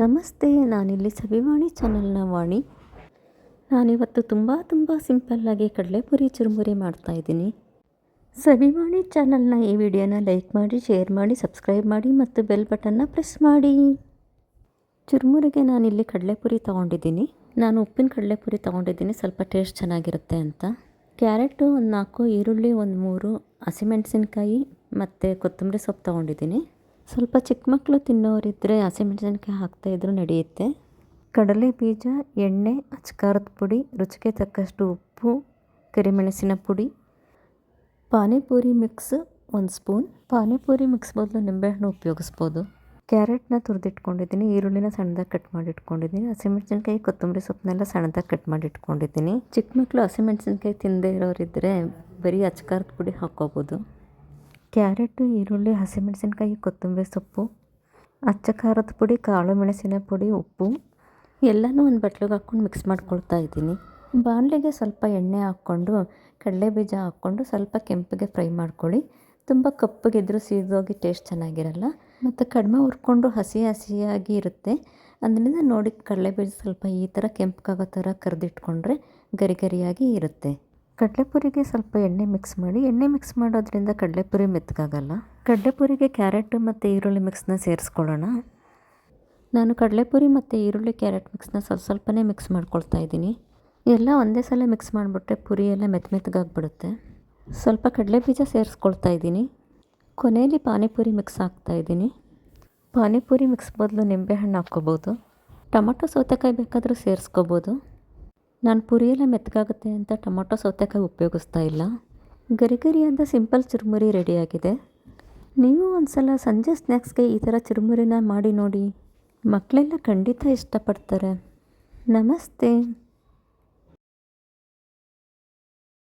ನಮಸ್ತೆ, ನಾನಿಲ್ಲಿ ಸವಿವಾಣಿ ಚಾನಲ್ನ ವಾಣಿ. ನಾನಿವತ್ತು ತುಂಬ ತುಂಬ ಸಿಂಪಲ್ಲಾಗಿ ಕಡಲೆಪುರಿ ಚುರುಮುರಿ ಮಾಡ್ತಾಯಿದ್ದೀನಿ ಸವಿವಾಣಿ ಚಾನಲ್ನ ಈ ವಿಡಿಯೋನ ಲೈಕ್ ಮಾಡಿ, ಶೇರ್ ಮಾಡಿ, ಸಬ್ಸ್ಕ್ರೈಬ್ ಮಾಡಿ ಮತ್ತು ಬೆಲ್ ಬಟನ್ನ ಪ್ರೆಸ್ ಮಾಡಿ. ಚುರುಮುರಿಗೆ ನಾನಿಲ್ಲಿ ಕಡಲೆಪುರಿ ತೊಗೊಂಡಿದ್ದೀನಿ. ನಾನು ಉಪ್ಪಿನ ಕಡಲೆಪುರಿ ತೊಗೊಂಡಿದ್ದೀನಿ, ಸ್ವಲ್ಪ ಟೇಸ್ಟ್ ಚೆನ್ನಾಗಿರುತ್ತೆ ಅಂತ. ಕ್ಯಾರೆಟು ಒಂದು ನಾಲ್ಕು, ಈರುಳ್ಳಿ ಒಂದು ಮೂರು, ಹಸಿಮೆಣಸಿನ್ಕಾಯಿ ಮತ್ತು ಕೊತ್ತಂಬರಿ ಸೊಪ್ಪು ತೊಗೊಂಡಿದ್ದೀನಿ. ಸ್ವಲ್ಪ ಚಿಕ್ಕ ಮಕ್ಕಳು ತಿನ್ನೋರಿದ್ದರೆ ಹಸಿಮೆಣಸಿನ್ಕಾಯಿ ಹಾಕ್ತಾಯಿದ್ರು ನಡೆಯುತ್ತೆ. ಕಡಲೆ ಬೀಜ, ಎಣ್ಣೆ, ಅಚ್ಕಾರದ ಪುಡಿ, ರುಚಿಗೆ ತಕ್ಕಷ್ಟು ಉಪ್ಪು, ಕರಿಮೆಣಸಿನ ಪುಡಿ, ಪಾನಿಪುರಿ ಮಿಕ್ಸ್ ಒಂದು ಸ್ಪೂನ್. ಪಾನಿಪುರಿ ಮಿಕ್ಸ್ ಬದಲು ನಿಂಬೆಹಣ್ಣು ಉಪಯೋಗಿಸ್ಬೋದು. ಕ್ಯಾರೆಟ್ನ ತುರಿದಿಟ್ಕೊಂಡಿದ್ದೀನಿ, ಈರುಳ್ಳಿನ ಸಣ್ಣದಾಗಿ ಕಟ್ ಮಾಡಿಟ್ಕೊಂಡಿದ್ದೀನಿ ಹಸಿಮೆಣಸಿನ್ಕಾಯಿ ಕೊತ್ತಂಬರಿ ಸೊಪ್ಪನ್ನೆಲ್ಲ ಸಣ್ಣದಾಗಿ ಕಟ್ ಮಾಡಿಟ್ಕೊಂಡಿದ್ದೀನಿ. ಚಿಕ್ಕ ಮಕ್ಕಳು ಹಸಿಮೆಣಸಿನ್ಕಾಯಿ ತಿನ್ನದೇ ಇರೋರಿದ್ದರೆ ಬರೀ ಅಚ್ಕಾರದ ಪುಡಿ ಹಾಕ್ಕೋಬೋದು. ಕ್ಯಾರೆಟು, ಈರುಳ್ಳಿ, ಹಸಿಮೆಣಸಿನಕಾಯಿ, ಕೊತ್ತಂಬರಿ ಸೊಪ್ಪು ಅಚ್ಚ ಖಾರದ ಪುಡಿ ಕಾಳು ಮೆಣಸಿನ ಪುಡಿ, ಉಪ್ಪು, ಎಲ್ಲನೂ ಒಂದು ಬಟ್ಲಿಗೆ ಹಾಕ್ಕೊಂಡು ಮಿಕ್ಸ್ ಮಾಡ್ಕೊಳ್ತಾ ಇದ್ದೀನಿ. ಬಾಣಲೆಗೆ ಸ್ವಲ್ಪ ಎಣ್ಣೆ ಹಾಕ್ಕೊಂಡು, ಕಡಲೆ ಬೀಜ ಹಾಕ್ಕೊಂಡು ಸ್ವಲ್ಪ ಕೆಂಪಗೆ ಫ್ರೈ ಮಾಡ್ಕೊಳ್ಳಿ. ತುಂಬ ಕಪ್ಪಗಿದ್ದರೂ ಸೀದೋಗಿ ಟೇಸ್ಟ್ ಚೆನ್ನಾಗಿರಲ್ಲ. ಮತ್ತು ಕಡಿಮೆ ಹುರ್ಕೊಂಡು ಹಸಿ ಹಸಿಯಾಗಿ ಇರುತ್ತೆ. ಅದರಿಂದ ನೋಡಿ ಕಡಲೆ ಬೀಜ ಸ್ವಲ್ಪ ಈ ಥರ ಕೆಂಪಗಾಗೋ ಥರ ಕರೆದಿಟ್ಕೊಂಡ್ರೆ ಗರಿ ಗರಿಯಾಗಿ ಇರುತ್ತೆ. ಕಡಲೆಪುರಿಗೆ ಸ್ವಲ್ಪ ಎಣ್ಣೆ ಮಿಕ್ಸ್ ಮಾಡಿ, ಎಣ್ಣೆ ಮಿಕ್ಸ್ ಮಾಡೋದ್ರಿಂದ ಕಡಲೆಪುರಿ ಮೆತ್ತಗಾಗಲ್ಲ ಕಡಲೆಪುರಿಗೆ ಕ್ಯಾರೆಟ್ ಮತ್ತು ಈರುಳ್ಳಿ ಮಿಕ್ಸ್ನ ಸೇರಿಸ್ಕೊಳ್ಳೋಣ. ನಾನು ಕಡಲೆಪುರಿ ಮತ್ತು ಈರುಳ್ಳಿ ಕ್ಯಾರೆಟ್ ಮಿಕ್ಸ್ನ ಸ್ವಲ್ಪ ಸ್ವಲ್ಪನೇ ಮಿಕ್ಸ್ ಮಾಡ್ಕೊಳ್ತಾ ಇದ್ದೀನಿ. ಎಲ್ಲ ಒಂದೇ ಸಲ ಮಿಕ್ಸ್ ಮಾಡಿಬಿಟ್ರೆ ಪುರಿ ಎಲ್ಲ ಮೆತ್ತ ಮೆತ್ತಗಾಗ್ಬಿಡುತ್ತೆ ಸ್ವಲ್ಪ ಕಡಲೆ ಬೀಜ ಸೇರಿಸ್ಕೊಳ್ತಾ ಇದ್ದೀನಿ. ಕೊನೆಯಲ್ಲಿ ಪಾನಿಪುರಿ ಮಿಕ್ಸ್ ಹಾಕ್ತಾ ಇದ್ದೀನಿ. ಪಾನಿಪುರಿ ಮಿಕ್ಸ್ ಬದಲು ನಿಂಬೆಹಣ್ಣು ಹಾಕ್ಕೋಬೋದು. ಟೊಮೊಟೊ ಸೌತೆಕಾಯಿ ಬೇಕಾದರೂ ಸೇರಿಸ್ಕೋಬೋದು. ನಾನು ಪುರಿಯೆಲ್ಲ ಮೆತ್ತಗಾಗುತ್ತೆ ಅಂತ ಟೊಮೊಟೊ ಸೌತೆಕಾಯಿ ಉಪಯೋಗಿಸ್ತಾ ಇಲ್ಲ. ಗರಿ ಅಂತ ಸಿಂಪಲ್ ಚುರುಮುರಿ ರೆಡಿಯಾಗಿದೆ. ನೀವು ಒಂದು ಸಲ ಸಂಜೆ ಸ್ನ್ಯಾಕ್ಸ್ಗೆ ಈ ಥರ ಚುರುಮುರಿನ ಮಾಡಿ ನೋಡಿ. ಮಕ್ಕಳೆಲ್ಲ ಖಂಡಿತ ಇಷ್ಟಪಡ್ತಾರೆ. ನಮಸ್ತೆ.